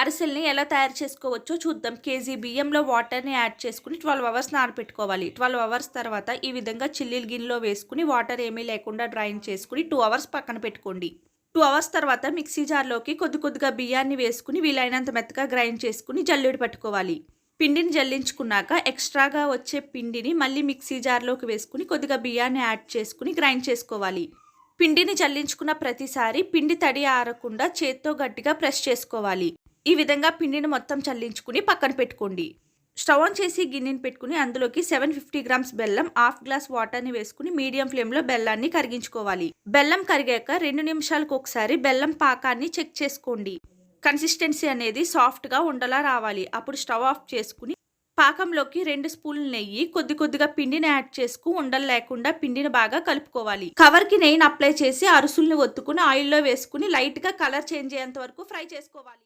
అరిసెల్ని ఎలా తయారు చేసుకోవచ్చో చూద్దాం. కేజీ బియ్యంలో వాటర్ని యాడ్ చేసుకుని ట్వెల్వ్ అవర్స్ నానపెట్టుకోవాలి. ట్వెల్వ్ అవర్స్ తర్వాత ఈ విధంగా చిల్లీలు గిన్నెలో వేసుకుని వాటర్ ఏమీ లేకుండా డ్రైన్ చేసుకుని టూ అవర్స్ పక్కన పెట్టుకోండి. టూ అవర్స్ తర్వాత మిక్సీ జార్లోకి కొద్ది కొద్దిగా బియ్యాన్ని వేసుకుని వీలైనంత మెత్తగా గ్రైండ్ చేసుకుని జల్లుడు పట్టుకోవాలి. పిండిని జల్లించుకున్నాక ఎక్స్ట్రాగా వచ్చే పిండిని మళ్ళీ మిక్సీ జార్లోకి వేసుకుని కొద్దిగా బియ్యాన్ని యాడ్ చేసుకుని గ్రైండ్ చేసుకోవాలి. పిండిని జల్లించుకున్న ప్రతిసారి పిండి తడి ఆరకుండా చేత్తో గట్టిగా ప్రెస్ చేసుకోవాలి. ఈ విధంగా పిండిని మొత్తం చల్లించుకుని పక్కన పెట్టుకోండి. స్టవ్ ఆన్ చేసి గిన్నెని పెట్టుకుని అందులోకి సెవెన్ ఫిఫ్టీ గ్రామ్స్ బెల్లం హాఫ్ గ్లాస్ వాటర్ని వేసుకుని మీడియం ఫ్లేమ్లో బెల్లాన్ని కరిగించుకోవాలి. బెల్లం కరిగాక రెండు నిమిషాలకు ఒకసారి బెల్లం పాకాన్ని చెక్ చేసుకోండి. కన్సిస్టెన్సీ అనేది సాఫ్ట్గా ఉండలా రావాలి. అప్పుడు స్టవ్ ఆఫ్ చేసుకుని పాకంలోకి రెండు స్పూన్లు నెయ్యి కొద్ది కొద్దిగా పిండిని యాడ్ చేసుకు ఉండలు లేకుండా పిండిని బాగా కలుపుకోవాలి. కవర్కి నెయ్యిని అప్లై చేసి అరుసుల్ని ఒత్తుకుని ఆయిల్లో వేసుకుని లైట్గా కలర్ చేంజ్ అయ్యేంత వరకు ఫ్రై చేసుకోవాలి.